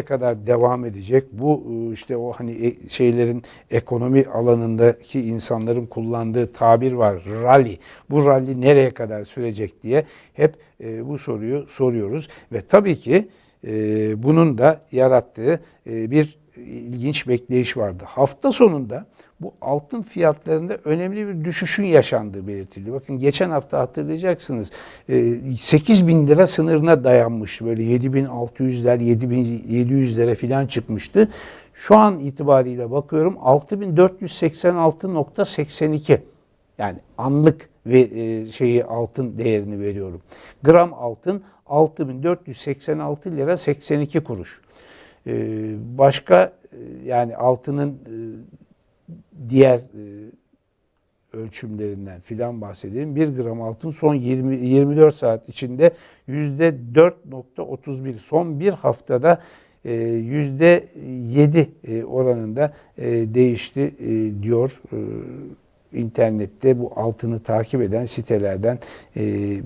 kadar devam edecek? Bu e, işte o hani e- şeylerin ekonomi alanındaki insanların kullandığı tabir var. Rally. Bu rally nereye kadar sürecek diye hep e, bu soruyu soruyoruz ve tabii ki bunun da yarattığı bir ilginç bekleyiş vardı. Hafta sonunda bu altın fiyatlarında önemli bir düşüşün yaşandığı belirtildi. Bakın geçen hafta hatırlayacaksınız 8 bin lira sınırına dayanmıştı. Böyle 7600'ler 7700'lere falan çıkmıştı. Şu an itibariyle bakıyorum 6486.82 yani anlık ve e, şeyi altın değerini veriyorum. Gram altın 6486 lira 82 kuruş. E, başka e, yani altının e, diğer e, ölçümlerinden filan bahsedelim. 1 gram altın son 20, 24 saat içinde yüzde 4.31 son bir haftada e, yüzde 7 e, oranında değişti diyor internette bu altını takip eden sitelerden e,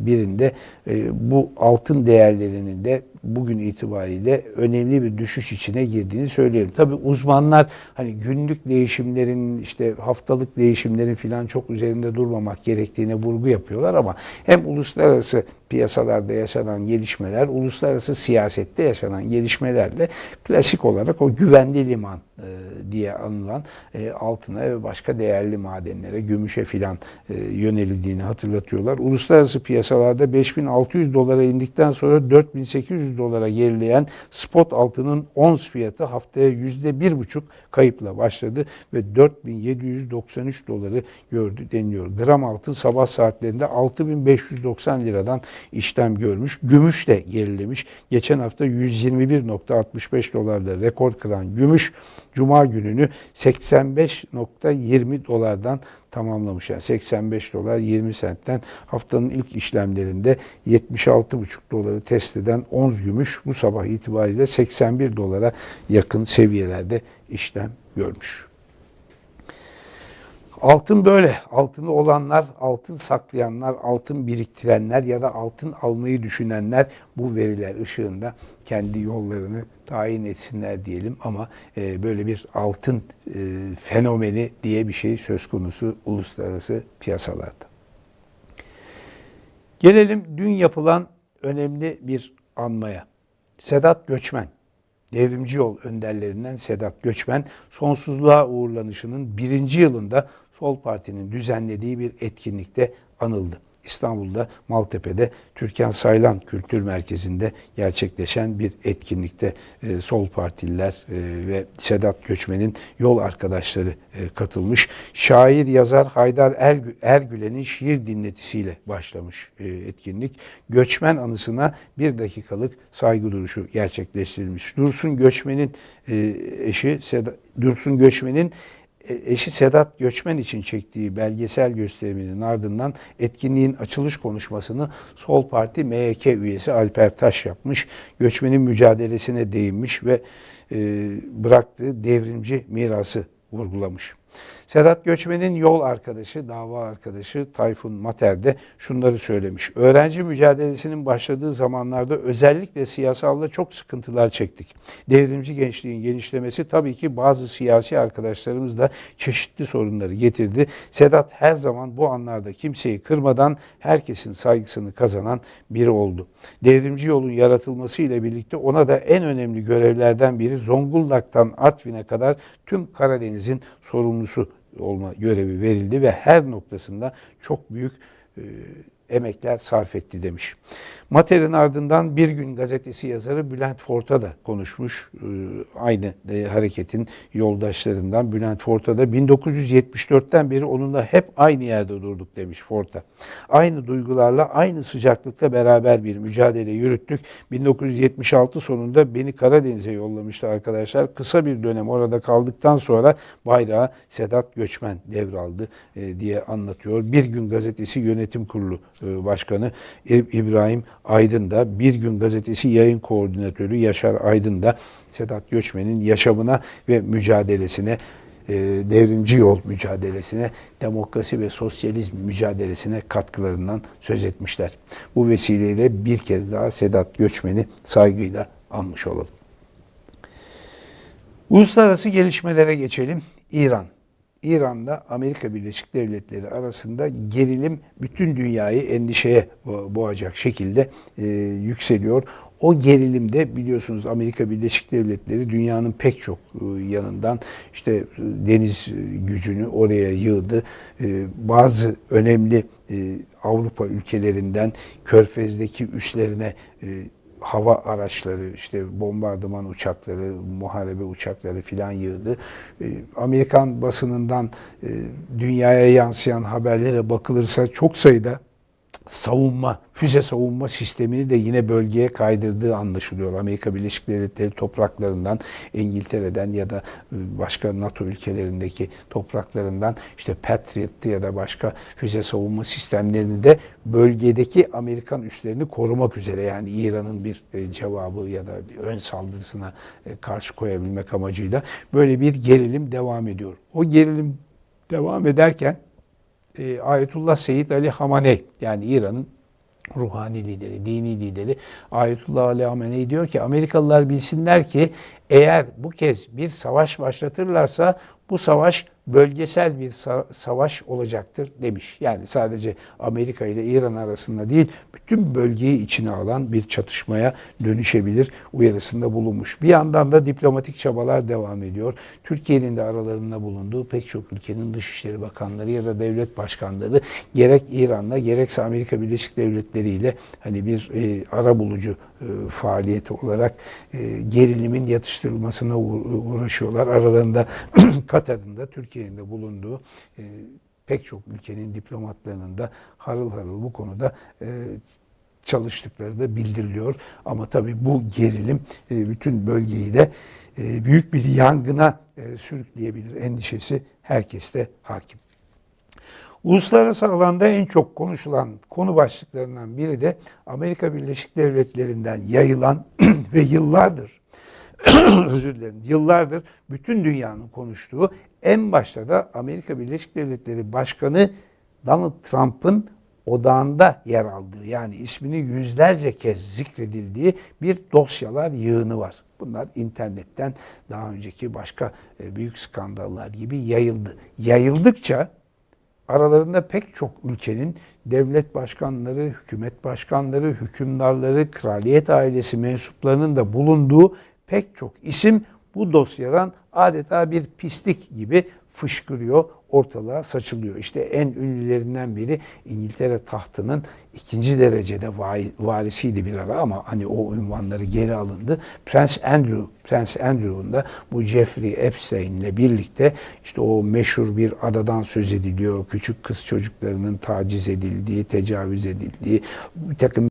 birinde e, bu altın değerlerinin de bugün itibariyle önemli bir düşüş içine girdiğini söyleyelim. Tabii uzmanlar hani günlük değişimlerin işte haftalık değişimlerin filan çok üzerinde durmamak gerektiğine vurgu yapıyorlar ama hem uluslararası piyasalarda yaşanan gelişmeler, uluslararası siyasette yaşanan gelişmelerle klasik olarak o güvenli liman e, diye anılan e, altına ve başka değerli madenlere, gümüşe filan e, yönelildiğini hatırlatıyorlar. Uluslararası piyasalarda 5600 dolara indikten sonra 4800 dolara gerileyen spot altının ons fiyatı haftaya %1,5 kayıpla başladı ve 4793 doları gördü deniliyor. Gram altın sabah saatlerinde 6590 liradan işlem görmüş. Gümüş de gerilemiş. Geçen hafta 121.65 dolarla rekor kıran gümüş Cuma gününü 85.20 dolardan tamamlamış. Yani 85 dolar 20 sentten haftanın ilk işlemlerinde 76,5 doları test eden ons gümüş bu sabah itibariyle 81 dolara yakın seviyelerde işlem görmüş. Altın böyle. Altını olanlar, altın saklayanlar, altın biriktirenler ya da altın almayı düşünenler bu veriler ışığında kendi yollarını tayin etsinler diyelim ama e, böyle bir altın e, fenomeni diye bir şey söz konusu uluslararası piyasalarda. Gelelim dün yapılan önemli bir anmaya. Sedat Göçmen, devrimci yol önderlerinden Sedat Göçmen, sonsuzluğa uğurlanışının birinci yılında Sol Parti'nin düzenlediği bir etkinlikte anıldı. İstanbul'da Maltepe'de Türkan Saylan Kültür Merkezi'nde gerçekleşen bir etkinlikte e, Sol Partililer e, ve Sedat Göçmen'in yol arkadaşları e, katılmış. Şair yazar Haydar Ergü- Ergülen'in şiir dinletisiyle başlamış e, etkinlik. Göçmen anısına bir dakikalık saygı duruşu gerçekleştirilmiş. Dursun Göçmen'in e, eşi Seda, Dursun Göçmen'in eşi Sedat Göçmen için çektiği belgesel gösteriminin ardından etkinliğin açılış konuşmasını Sol Parti MYK üyesi Alper Taş yapmış. Göçmenin mücadelesine değinmiş ve e, bıraktığı devrimci mirası vurgulamış. Sedat Göçmen'in yol arkadaşı, dava arkadaşı Tayfun Mater de şunları söylemiş. Öğrenci mücadelesinin başladığı zamanlarda özellikle siyasalda çok sıkıntılar çektik. Devrimci gençliğin genişlemesi tabii ki bazı siyasi arkadaşlarımız da çeşitli sorunları getirdi. Sedat her zaman bu anlarda kimseyi kırmadan herkesin saygısını kazanan biri oldu. Devrimci yolun yaratılması ile birlikte ona da en önemli görevlerden biri Zonguldak'tan Artvin'e kadar tüm Karadeniz'in sorumlusu olma görevi verildi ve her noktasında çok büyük e, emekler sarf etti demiş. Mater'in ardından Bir Gün gazetesi yazarı Bülent Forta da konuşmuş. E, aynı e, hareketin yoldaşlarından Bülent Forta da 1974'ten beri onunla hep aynı yerde durduk demiş Forta. Aynı duygularla, aynı sıcaklıkla beraber bir mücadele yürüttük. 1976 sonunda beni Karadeniz'e yollamıştı arkadaşlar. Kısa bir dönem orada kaldıktan sonra bayrağı Sedat Göçmen devraldı e, diye anlatıyor. Bir Gün gazetesi yönetim kurulu başkanı İbrahim Aydın da Bir Gün gazetesi yayın koordinatörü Yaşar Aydın da Sedat Göçmen'in yaşamına ve mücadelesine e, devrimci yol mücadelesine, demokrasi ve sosyalizm mücadelesine katkılarından söz etmişler. Bu vesileyle bir kez daha Sedat Göçmen'i saygıyla anmış olalım. Uluslararası gelişmelere geçelim. İran. İran'da Amerika Birleşik Devletleri arasında gerilim bütün dünyayı endişeye bo- boğacak şekilde e, yükseliyor. O gerilimde biliyorsunuz Amerika Birleşik Devletleri dünyanın pek çok e, yanından işte e, deniz e, gücünü oraya yığdı. Bazı önemli Avrupa ülkelerinden Körfez'deki üslerine hava araçları, işte bombardıman uçakları, muharebe uçakları filan yığdı. E, Amerikan basınından e, dünyaya yansıyan haberlere bakılırsa çok sayıda savunma, füze savunma sistemini de yine bölgeye kaydırdığı anlaşılıyor. Amerika Birleşik Devletleri topraklarından, İngiltere'den ya da e, başka NATO ülkelerindeki topraklarından işte Patriot'tı ya da başka füze savunma sistemlerini de bölgedeki Amerikan üslerini korumak üzere yani İran'ın bir e, cevabı ya da bir ön saldırısına e, karşı koyabilmek amacıyla böyle bir gerilim devam ediyor. O gerilim devam ederken e, Ayetullah Seyyid Ali Hamaney yani İran'ın ruhani lideri, dini lideri Ayetullah Ali Hamenei diyor ki Amerikalılar bilsinler ki eğer bu kez bir savaş başlatırlarsa bu savaş bölgesel bir sa- savaş olacaktır demiş. Yani sadece Amerika ile İran arasında değil bütün bölgeyi içine alan bir çatışmaya dönüşebilir uyarısında bulunmuş. Bir yandan da diplomatik çabalar devam ediyor. Türkiye'nin de aralarında bulunduğu pek çok ülkenin dışişleri bakanları ya da devlet başkanları gerek İran'la gerekse Amerika Birleşik Devletleri ile hani bir e, ara bulucu e, faaliyeti olarak e, gerilimin yatıştırılmasına uğra- uğraşıyorlar. Aralarında Katar'ın da Türkiye'nin de bulunduğu e, pek çok ülkenin diplomatlarının da harıl harıl bu konuda e, çalıştıkları da bildiriliyor. Ama tabii bu gerilim e, bütün bölgeyi de e, büyük bir yangına e, sürükleyebilir endişesi herkeste hakim. Uluslararası alanda en çok konuşulan konu başlıklarından biri de Amerika Birleşik Devletleri'nden yayılan ve yıllardır özür dilerim yıllardır bütün dünyanın konuştuğu en başta da Amerika Birleşik Devletleri Başkanı Donald Trump'ın odağında yer aldığı yani ismini yüzlerce kez zikredildiği bir dosyalar yığını var. Bunlar internetten daha önceki başka e, büyük skandallar gibi yayıldı. Yayıldıkça aralarında pek çok ülkenin devlet başkanları, hükümet başkanları, hükümdarları, kraliyet ailesi mensuplarının da bulunduğu pek çok isim bu dosyadan adeta bir pislik gibi fışkırıyor, ortalığa saçılıyor. İşte en ünlülerinden biri İngiltere tahtının ikinci derecede varisiydi bir ara ama hani o ünvanları geri alındı. Prens Andrew, Prens Andrew'un da bu Jeffrey Epstein'le birlikte işte o meşhur bir adadan söz ediliyor. Küçük kız çocuklarının taciz edildiği, tecavüz edildiği, bir takım